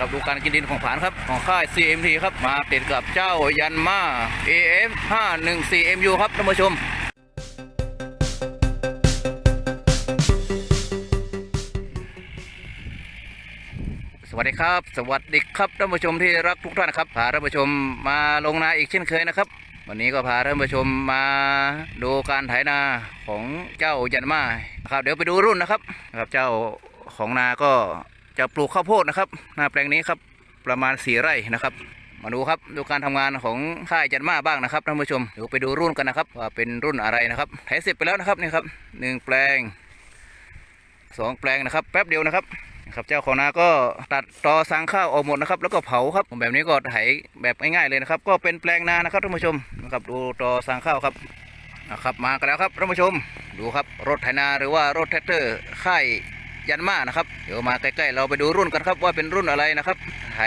ครับดูการกินดินของผานครับของค่าย CMT ครับมาติดกับเจ้ายันมา AF 514 MU ครับท่านผู้ชมสวัสดีครับ สวัสดีครับท่านผู้ชมที่รักทุกท่านครับพาท่านผู้ชมมาลงนาอีกเช่นเคยนะครับ วันนี้ก็พาท่านผู้ชมมาดูการไถนาของเจ้ายันมาครับเดี๋ยวไปดูรุ่นนะครับครับเจ้าของนาก็ จะปลูกข้าวโพดนะครับหน้าแปลงนี้ครับประมาณสี่ไร่นะครับ มาดูครับดูการทำงานของค่ายจันมาบ้างนะครับท่านผู้ชมเดี๋ยวไปดูรุ่นกันนะครับ ว่าเป็นรุ่นอะไรนะครับไถเสร็จไปแล้วนะครับนี่ครับหนึ่งแปลงสองแปลงนะครับ แป๊บเดียวนะครับนะครับเจ้าของนาก็ตัดตอสางข้าวออกหมดนะครับ แล้วก็เผาครับแบบนี้ก็ไถแบบง่ายๆเลยนะครับ ก็เป็นแปลงนานะครับท่านผู้ชมนะครับดูตอสางข้าวครับนะครับมากันแล้วครับท่านผู้ชม ดูครับรถไถนาหรือว่ารถแท็กเตอร์ค่าย ยันมานะครับ เดี๋ยวมาใกล้ๆเราไปดูรุ่นกันครับว่าเป็นรุ่นอะไรนะครับ ไถ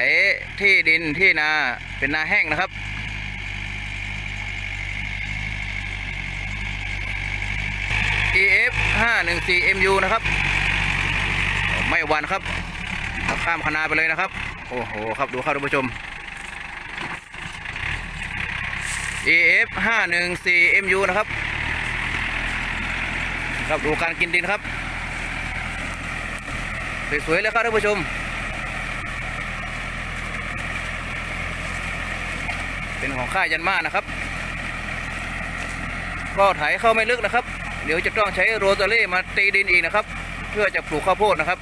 ที่ดินที่นาเป็นนาแห้งนะครับ EF 514 MU นะครับ ไม่หวันครับ ข้ามคณาไปเลยนะครับ โอ้โหครับดูครับท่านผู้ชม EF 514 MU นะครับ ครับดูการกินดินครับ สวยๆเลยครับท่านผู้ชม เป็นของค่ายยันมานะครับ ก็ไถเข้าไม่ลึกนะครับ เดี๋ยวจะต้องใช้โรตารี่มาตีดินอีกนะครับ เพื่อจะปลูกข้าวโพดนะครับ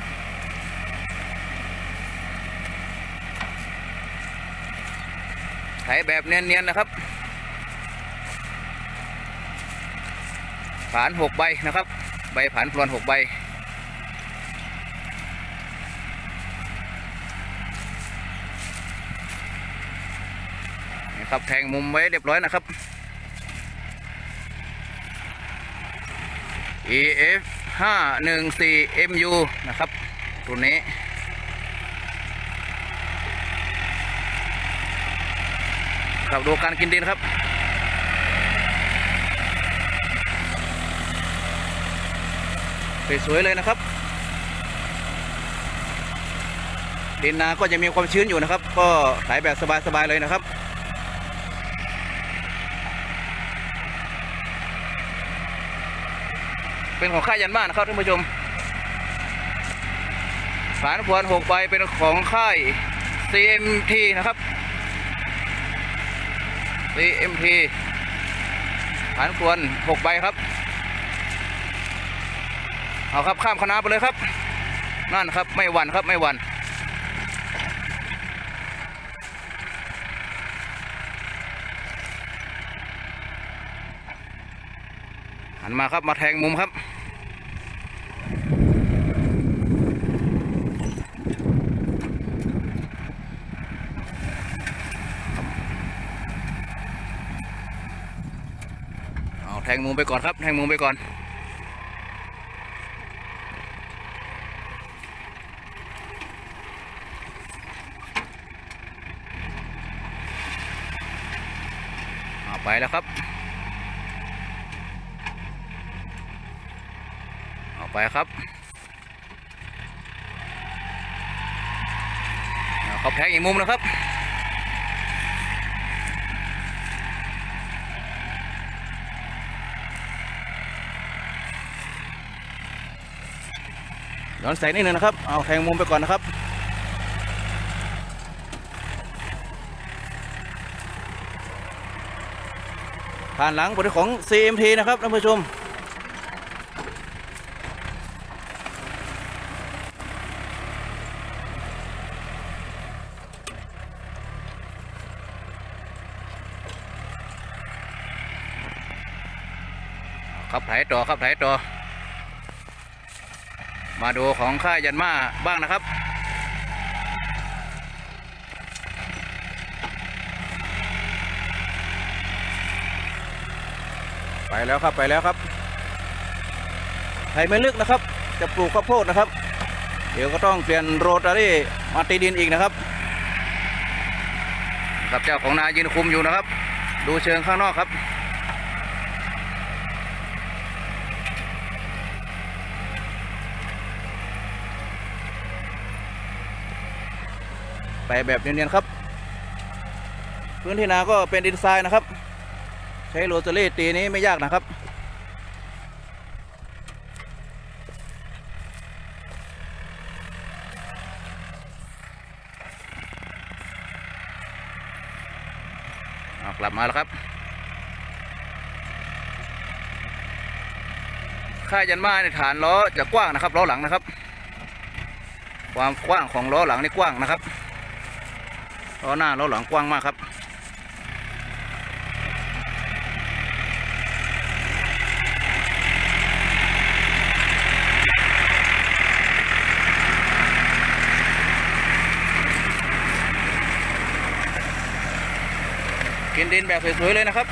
ไถแบบเนียนๆนะครับผานหกใบนะครับ ใบผานพลวนหกใบ ครับแทงมุมไว้เรียบร้อยนะครับ EF 514 MU นะครับตัวนี้ ครับดูการกินดินครับสวยๆเลยนะครับดินนาก็จะมีความชื้นอยู่นะครับ ก็ไถแบบสบายๆเลยนะครับ เป็นของค่ายยันบ้านนะครับท่านผู้ชมสานพวนหกใบเป็นของค่าย CMT นะครับ CMT ฐานควนหกใบครับ เอาครับข้ามคณะไปเลยครับ นั่นครับไม่หวันครับไม่หวัน หันมาครับมาแทงมุมครับ เอาแทงมุมไปก่อนครับ แทงมุมไปก่อนเอาไปแล้วครับ เอา ไปครับเอาเขาแทงอีกมุมนะครับย้อนแสงนิดนึงนะครับ เอาแทงมุมไปก่อนนะครับ ผ่านหลังบริของ CMT นะครับท่านผู้ชม ครับไถ ต่อครับไถต่อ มาดูของค่ายยันมาบ้างนะครับไปแล้วครับไปแล้วครับไถไม่ลึกนะครับ จะปลูกข้าวโพดนะครับ เดี๋ยวก็ต้องเปลี่ยนโรตารี่มาตีดินอีกนะครับครับเจ้าของนายืนคุมอยู่นะครับ ดูเชิงข้างนอกครับ ไปแบบเนียนๆครับ พื้นที่นาก็เป็นดินทรายนะครับ ใช้โรตารี่ตีนี้ไม่ยากนะครับกลับมาแล้วครับ ค่ายยันมาในฐานล้อจะกว้างนะครับล้อหลังนะครับ ความกว้างของล้อหลังนี่กว้างนะครับ ล้อหน้าล้อหลังกว้างมากครับกินดินแบบสวยๆเลยนะครับ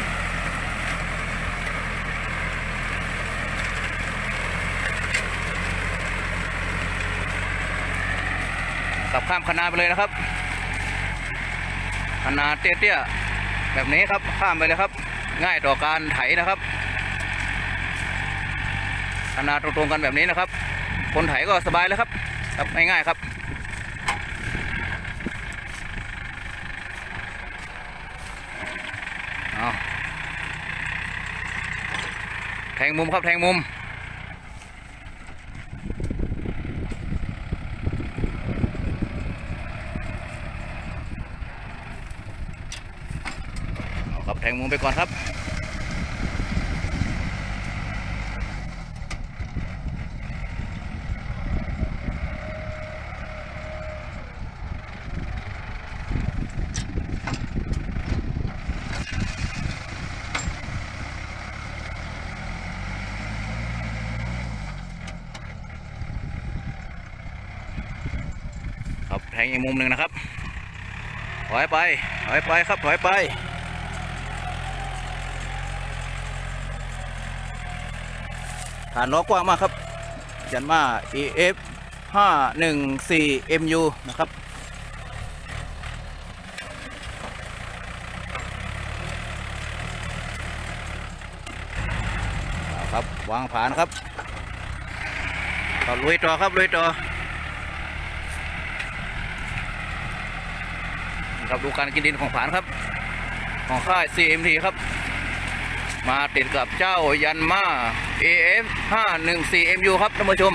สับข้ามคณาไปเลยนะครับ คณาเตี้ยๆแบบนี้ครับข้ามไปเลยครับ ง่ายต่อการไถนะครับคณาตรงๆกันแบบนี้นะครับ คนไถก็สบายแล้วครับครับง่ายๆครับเอาแทงมุมครับแทงมุม เอาครับแท งมุมไปก่อนครับครับแทงอีกมุมหนึ่งนะครับ ถอยไป ถอยไปครับ ถอยไป ฐานล้อกว้างมากครับยันมา EF 514 MU นะครับเอาครับ วางผานครับก็ลุยต่อครับลุยต่อครับดูการกินดินของผานครับ ของค่าย CMT ครับ มาติดกับเจ้ายันมา AF 514 MU ครับท่านผู้ชม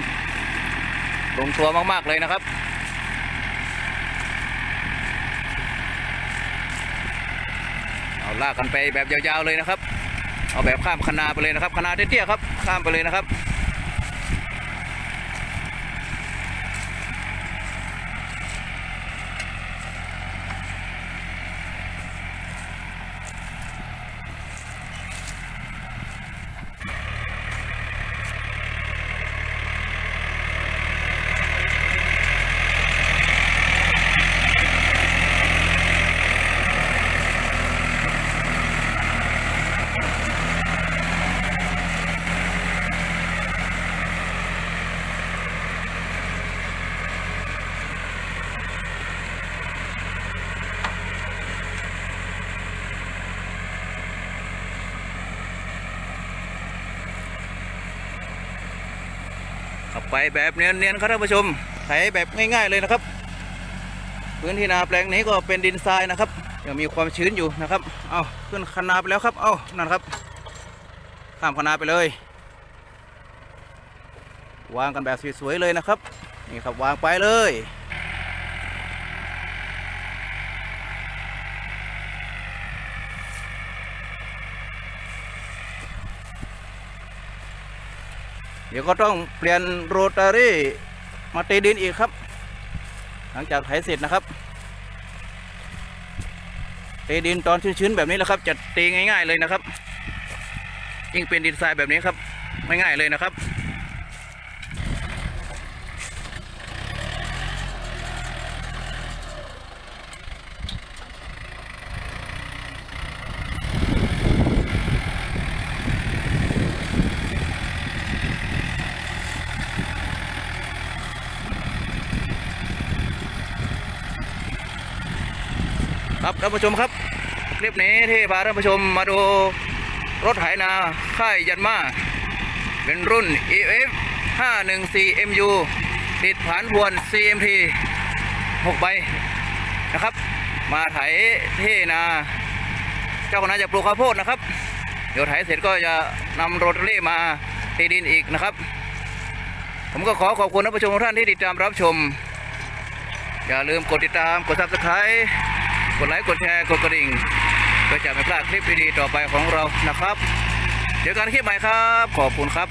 ลงตัวมาก ๆ เลยนะครับ เอาลากกันไปแบบยาว ๆ เลยนะครับ เอาแบบข้ามคณาไปเลยนะครับคณาเตี้ยๆครับ ข้ามไปเลยนะครับ ไปแบบเนียนๆครับท่านผู้ชมไถแบบง่ายๆเลยนะครับ พื้นที่นาแปลงนี้ก็เป็นดินทรายนะครับยังมีความชื้นอยู่นะครับ เอาขึ้นคนาไปแล้วครับ เอานั่นครับ ข้ามคนาไปเลย วางกันแบบสวยๆเลยนะครับ นี่ครับวางไปเลย ดี๋ยวก็ต้องเปลี่ยนโรตารี่มาตีดินอีกครับ หลังจากไถเสร็จนะครับตีดินตอนชื้นๆแบบนี้แหละครับจะตีง่าย ๆเลยนะครับยิ่งเป็นดินทรายแบบนี้ครับไม่ง่ายเลยนะครับ ท่านผู้ชมครับคลิปนี้ที่พาท่านผู้ชมมาดูรถไถนาค่ายยันมาเป็นรุ่น EF 514 MU ติดผานพวน CMT 6ใบนะครับ มาไถที่นา เจ้าคณะจะปลูกข้าวโพดนะครับ เดี๋ยวไถเสร็จก็จะนำโรตารี่มาตีดินอีกนะครับ ผมก็ขอขอบคุณท่านผู้ชมทุกท่านที่ติดตามรับชม อย่าลืมกดติดตามกด subscribe กดไลค์กดแชร์กดกระดิ่งเพื่อจะไม่พลาดคลิปดีๆต่อไปของเรานะครับเดี๋ยวกันคลิปใหม่ครับ ขอบคุณครับ